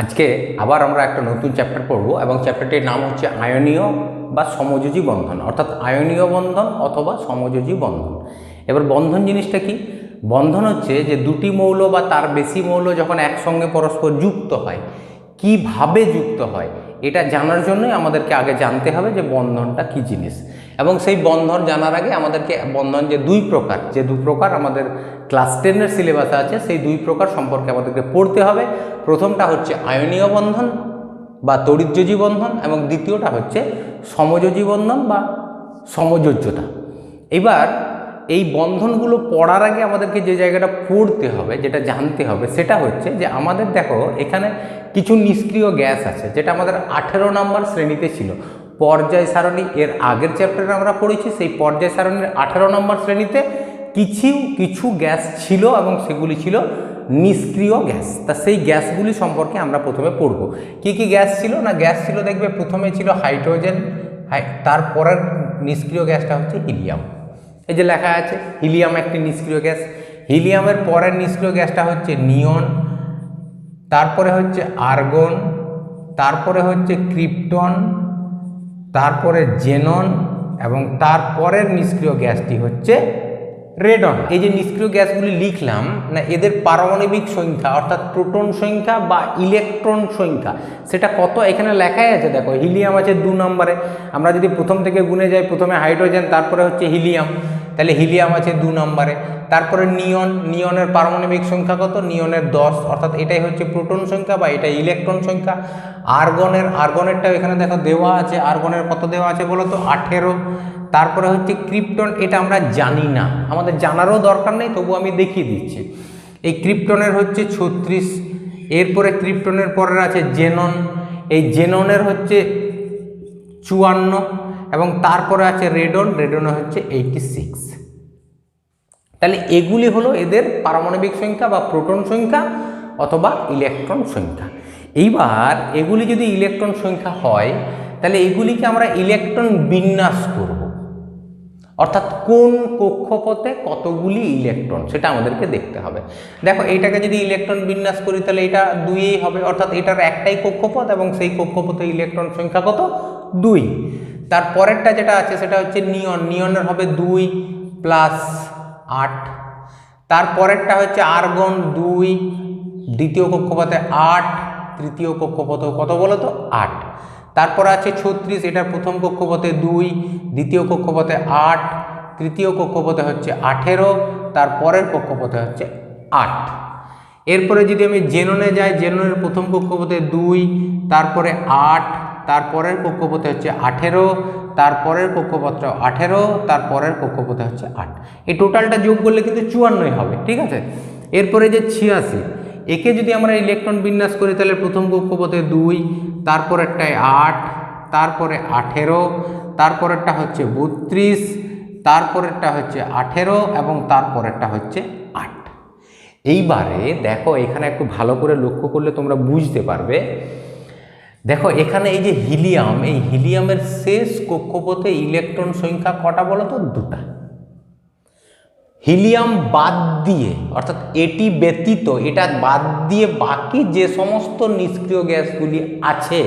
আজকে আবার আমরা একটা নতুন চ্যাপ্টার পড়ব এবং চ্যাপ্টারটির নাম হচ্ছে আয়নীয় বা সমযোজী বন্ধন, অর্থাৎ আয়নীয় বন্ধন অথবা সমযোজী বন্ধন। এবার বন্ধন জিনিসটা কি? বন্ধন হচ্ছে যে দুটি মৌল বা তার বেশি মৌল যখন একসঙ্গে পরস্পর যুক্ত হয়, কীভাবে যুক্ত হয়? এটা জানার জন্যই আমাদেরকে আগে জানতে হবে যে বন্ধনটা কি জিনিস। এবং সেই বন্ধন জানার আগে আমাদেরকে বন্ধন যে দুই প্রকার, যে দু প্রকার আমাদের ক্লাস টেনের সিলেবাসে আছে, সেই দুই প্রকার সম্পর্কে আমাদেরকে পড়তে হবে। প্রথমটা হচ্ছে আয়নীয় বন্ধন বা তড়িৎযোজী বন্ধন এবং দ্বিতীয়টা হচ্ছে সমযোজী বন্ধন বা সমযোজ্যতা। এবার এই বন্ধনগুলো পড়ার আগে আমাদেরকে যে জায়গাটা পড়তে হবে, যেটা জানতে হবে, সেটা হচ্ছে যে আমাদের দেখো এখানে কিছু নিষ্ক্রিয় গ্যাস আছে, যেটা আমাদের আঠেরো নম্বর শ্রেণীতে ছিল। পর্যায় সারণী এর আগের চ্যাপ্টারে আমরা পড়েছি, সেই পর্যায় সারণীর আঠেরো নম্বর শ্রেণীতে কিছু কিছু গ্যাস ছিল এবং সেগুলি ছিল নিষ্ক্রিয় গ্যাস। তা সেই গ্যাসগুলি সম্পর্কে আমরা প্রথমে পড়ব। কি কি গ্যাস ছিল? না, গ্যাস ছিল দেখবে প্রথমে ছিল হাইড্রোজেন, হাই- তারপরের নিষ্ক্রিয় গ্যাসটা হচ্ছে হিলিয়াম। এই যে লেখা আছে হিলিয়াম একটি নিষ্ক্রিয় গ্যাস। হিলিয়ামের পরের নিষ্ক্রিয় গ্যাসটা হচ্ছে নিয়ন, তারপরে হচ্ছে আর্গন তারপরে হচ্ছে ক্রিপ্টন তারপরে জেনন এবং তারপরের নিষ্ক্রিয় গ্যাসটি হচ্ছে রেডন এই যে নিষ্ক্রিয় গ্যাসগুলি লিখলাম, না, এদের পারমাণবিক সংখ্যা, অর্থাৎ প্রোটন সংখ্যা বা ইলেকট্রন সংখ্যা, সেটা কত? এখানে লেখাই আছে, দেখো, হিলিয়াম আছে দু নম্বরে। আমরা যদি প্রথম থেকে গুনে যাই, প্রথমে হাইড্রোজেন, তারপরে হচ্ছে হিলিয়াম। তাহলে হিলিয়াম আছে দু নম্বরে। তারপরে নিয়ন, নিয়নের পারমাণবিক সংখ্যা কত? নিয়নের দশ। অর্থাৎ এটাই হচ্ছে প্রোটন সংখ্যা বা এটা ইলেকট্রন সংখ্যা। আর্গনের, আর্গনেরটাও এখানে দেখো দেওয়া আছে। আর্গনের কত দেওয়া আছে বলো তো? আঠেরো। তারপরে হচ্ছে ক্রিপ্টন, এটা আমরা জানি না। আমাদের জানারও দরকার নেই, তবু আমি দেখিয়ে দিচ্ছি। এই ক্রিপ্টনের হচ্ছে ছত্রিশ। এরপরে ক্রিপ্টনের পরের আছে জেনন। এই জেননের হচ্ছে চুয়ান্ন। এবং তারপরে আছে রেডন, রেডনে হচ্ছে এইটি সিক্স তাহলে এগুলি হলো এদের পারমাণবিক সংখ্যা বা প্রোটন সংখ্যা অথবা ইলেকট্রন সংখ্যা। এইবার এগুলি যদি ইলেকট্রন সংখ্যা হয়, তাহলে এগুলিকে আমরা ইলেকট্রন বিন্যাস করব। অর্থাৎ কোন কক্ষপথে কতগুলি ইলেকট্রন, সেটা আমাদেরকে দেখতে হবে। দেখো এইটাকে যদি ইলেকট্রন বিন্যাস করি, তাহলে এটা দুইই হবে। অর্থাৎ এটার একটাই কক্ষপথ এবং সেই কক্ষপথে ইলেকট্রন সংখ্যা কত? দুই। তার পরেরটা যেটা আছে সেটা হচ্ছে নিয়ন। নিয়নের হবে দুই প্লাস আট। তারপরেরটা হচ্ছে আর্গন দুই, দ্বিতীয় কক্ষপথে আট, তৃতীয় কক্ষপথে কত বলো তো? আট। তারপর আছে ছত্রিশ এটার প্রথম কক্ষপথে দুই, দ্বিতীয় কক্ষপথে আট, তৃতীয় কক্ষপথে হচ্ছে আঠেরো তারপরের কক্ষপথে হচ্ছে আট। এরপরে যদি আমি জেননে যাই, জেননের প্রথম কক্ষপথে দুই, তারপরে আট তারপরের কক্ষপথে হচ্ছে আঠেরো তারপরের কক্ষপথটা আঠেরো তারপরের কক্ষপথে হচ্ছে আট। এই টোটালটা যোগ করলে কিন্তু চুয়ান্নই হবে, ঠিক আছে? এরপরে যে ছিয়াশি, একে যদি আমরা ইলেকট্রন বিন্যাস করি তাহলে প্রথম কক্ষপথে দুই তারপরেরটায় আট, তারপরে আঠেরো, তারপরেরটা হচ্ছে বত্রিশ, তারপরেরটা হচ্ছে আঠেরো এবং তারপরেরটা হচ্ছে আট। এইবারে দেখো এখানে একটু ভালো করে লক্ষ্য করলে তোমরা বুঝতে পারবে দেখো, এখানে এই যে হিলিয়াম, এই হিলিয়ামের শেষ কক্ষপথে ইলেকট্রন সংখ্যা কটা বলো তো? দুটা। হিলিয়াম বাদ দিয়ে, অর্থাৎ এটি ব্যতীত, এটা বাদ দিয়ে বাকি যে সমস্ত নিষ্ক্রিয় গ্যাসগুলি আছে,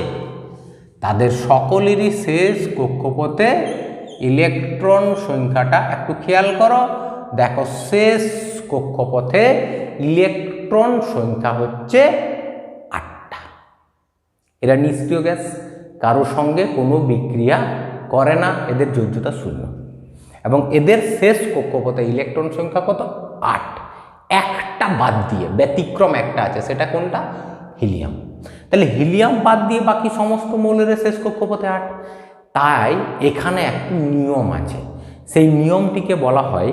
তাদের সকলেরই শেষ কক্ষপথে ইলেকট্রন সংখ্যাটা একটু খেয়াল করো। দেখো, শেষ কক্ষপথে ইলেকট্রন সংখ্যা হচ্ছে এরা নিষ্ক্রিয় গ্যাস কারোর সঙ্গে কোনো বিক্রিয়া করে না, এদের যোগ্যতা শূন্য। এবং এদের শেষ কক্ষপথে ইলেকট্রন সংখ্যা কত? আট। একটা বাদ দিয়ে, ব্যতিক্রম একটা আছে, সেটা কোনটা? হিলিয়াম। তাহলে হিলিয়াম বাদ দিয়ে বাকি সমস্ত মৌলের শেষ কক্ষপথে আট। তাই এখানে একটি নিয়ম আছে। সেই নিয়মটিকে বলা হয়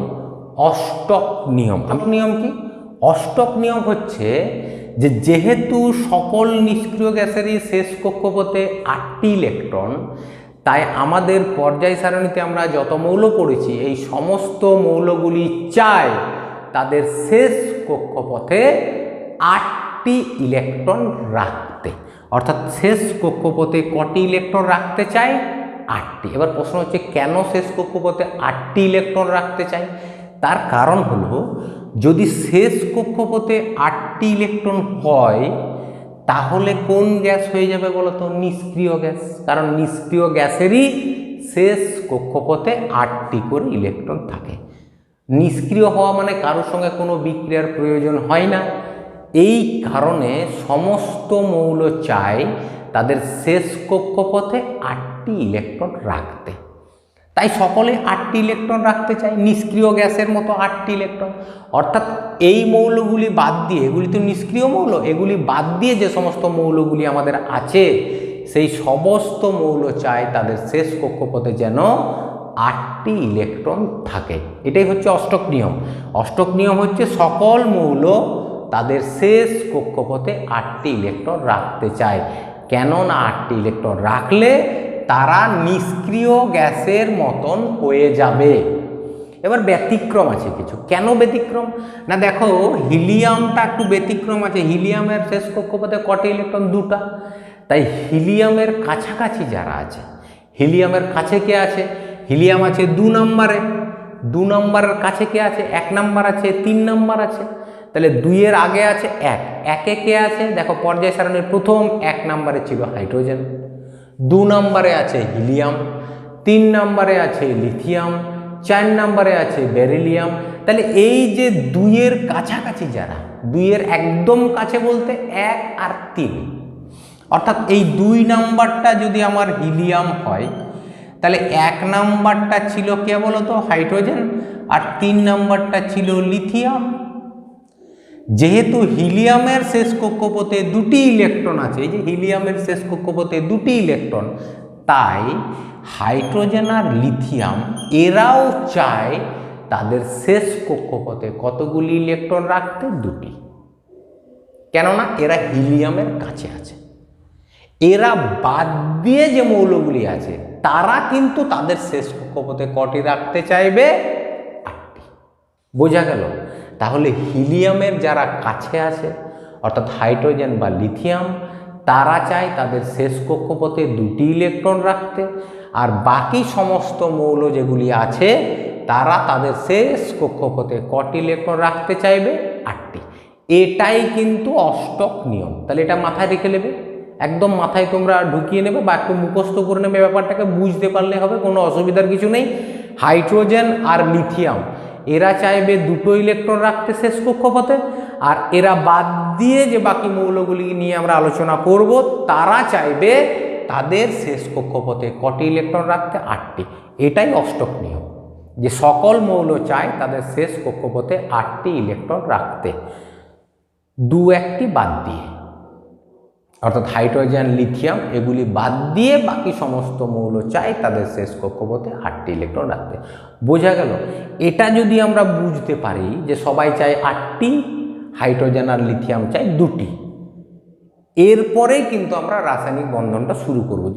অষ্টক নিয়ম। নিয়ম কি? অষ্টক নিয়ম হচ্ছে যে যেহেতু সকল নিষ্ক্রিয় গ্যাসেরই শেষ কক্ষপথে আটটি ইলেকট্রন, তাই আমাদের পর্যায় সারণীতে আমরা যত মৌল পড়েছি, এই সমস্ত মৌলগুলি চায় তাদের শেষ কক্ষপথে আটটি ইলেকট্রন রাখতে। অর্থাৎ শেষ কক্ষপথে কটি ইলেকট্রন রাখতে চায় আটটি। এবার প্রশ্ন হচ্ছে, কেন শেষ কক্ষপথে আটটি ইলেকট্রন রাখতে চাই? তার কারণ হলো যদি শেষ কক্ষপথে আটটি ইলেকট্রন হয়, তাহলে কোন গ্যাস হয়ে যাবে বলো তো নিষ্ক্রিয় গ্যাস। কারণ নিষ্ক্রিয় গ্যাসেরই শেষ কক্ষপথে আটটি করে ইলেকট্রন থাকে। নিষ্ক্রিয় হওয়া মানে কারোর সঙ্গে কোনো বিক্রিয়ার প্রয়োজন হয় না। এই কারণে সমস্ত মৌল চায় তাদের শেষ কক্ষপথে আটটি ইলেকট্রন রাখতে। তাই সকলে আটটি ইলেকট্রন রাখতে চায় নিষ্ক্রিয় গ্যাসের মতো আটটি ইলেকট্রন। অর্থাৎ এই মৌলগুলি বাদ দিয়ে, এগুলি তো নিষ্ক্রিয় মৌল, এগুলি বাদ দিয়ে যে সমস্ত মৌলগুলি আমাদের আছে, সেই সমস্ত মৌল চায় তাদের শেষ কক্ষপথে যেন আটটি ইলেকট্রন থাকে। এটাই হচ্ছে অষ্টক নিয়ম। অষ্টক নিয়ম হচ্ছে সকল মৌল তাদের শেষ কক্ষপথে আটটি ইলেকট্রন রাখতে চায়। কেন না আটটি ইলেকট্রন রাখলে তারা নিষ্ক্রিয় গ্যাসের মতন হয়ে যাবে। এবার ব্যতিক্রম আছে কিছু। কেন ব্যতিক্রম? না দেখো, হিলিয়ামটা একটু ব্যতিক্রম আছে। হিলিয়ামের শেষ কক্ষপথে কটি ইলেকট্রন? দুটা। তাই হিলিয়ামের কাছাকাছি যারা আছে, হিলিয়ামের কাছে কে আছে? হিলিয়াম আছে দু নম্বরে। দু নম্বরের কাছে কে আছে? এক নাম্বার আছে, তিন নাম্বার আছে। তাহলে দুইয়ের আগে আছে এক। একে কে আছে? দেখো, পর্যায় সারণীর প্রথম এক নম্বরে ছিল হাইড্রোজেন। দু নম্বরে আছে হিলিয়াম, তিন নম্বরে আছে লিথিয়াম, চার নম্বরে আছে বেরিলিয়াম। তাহলে এই যে দুইয়ের কাছাকাছি যারা, দুইয়ের একদম কাছে বলতে এক আর তিন, অর্থাৎ এই দুই নাম্বারটা যদি আমার হিলিয়াম হয়, তাহলে এক নাম্বারটা ছিল কে বলতো? হাইড্রোজেন, আর তিন নাম্বারটা ছিল লিথিয়াম। যেহেতু হিলিয়ামের শেষ কক্ষপথে দুটি ইলেকট্রন আছে যে হিলিয়ামের শেষ কক্ষপথে দুটি ইলেকট্রন, তাই হাইড্রোজেন আর লিথিয়াম এরাও চায় তাদের শেষ কক্ষপথে কতগুলি ইলেকট্রন রাখতে? দুটি। কেননা এরা হিলিয়ামের কাছে আছে। এরা বাদ দিয়ে যে মৌলগুলি আছে, তারা কিন্তু তাদের শেষ কক্ষপথে কটি রাখতে চাইবে? আটটি। বোঝা গেল? তাহলে হিলিয়ামের যারা কাছে আছে, অর্থাৎ হাইড্রোজেন বা লিথিয়াম, তারা চায় তাদের শেষ কক্ষপথে দুটি ইলেকট্রন রাখতে, আর বাকি সমস্ত মৌল যেগুলি আছে, তারা তাদের শেষ কক্ষপথে কটি ইলেকট্রন রাখতে চাইবে? আটটি। এটাই কিন্তু অষ্টক নিয়ম। তাহলে এটা মাথায় রেখে নেবে। একদম মাথায় তোমরা ঢুকিয়ে নেবে বা একটু মুখস্থ করে নেবে ব্যাপারটাকে, বুঝতে পারলে হবে, কোনো অসুবিধার কিছু নেই। হাইড্রোজেন আর লিথিয়াম। এরা চাইবে দুটো ইলেকট্রন রাখতে শেষ কক্ষপথে, আর এরা বাদ দিয়ে যে বাকি মৌলগুলি নিয়ে আমরা আলোচনা করব, তারা চাইবে তাদের শেষ কক্ষপথে কটি ইলেকট্রন রাখতে? আটটি। এটাই অষ্টক নিয়ম, যে সকল মৌল চায় তাদের শেষ কক্ষপথে আটটি ইলেকট্রন রাখতে। দু একটি বাদ দিয়ে। অর্থাৎ হাইড্রোজেন, লিথিয়াম এগুলি বাদ দিয়ে বাকি সমস্ত মৌল চাই তাদের শেষ কক্ষপথে আটটি ইলেকট্রন রাখতে। বোঝা গেল, এটা যদি আমরা বুঝতে পারি যে সবাই চায় আটটি, হাইড্রোজেন আর লিথিয়াম চাই দুটি এরপরে কিন্তু আমরা রাসায়নিক বন্ধনটা শুরু করব।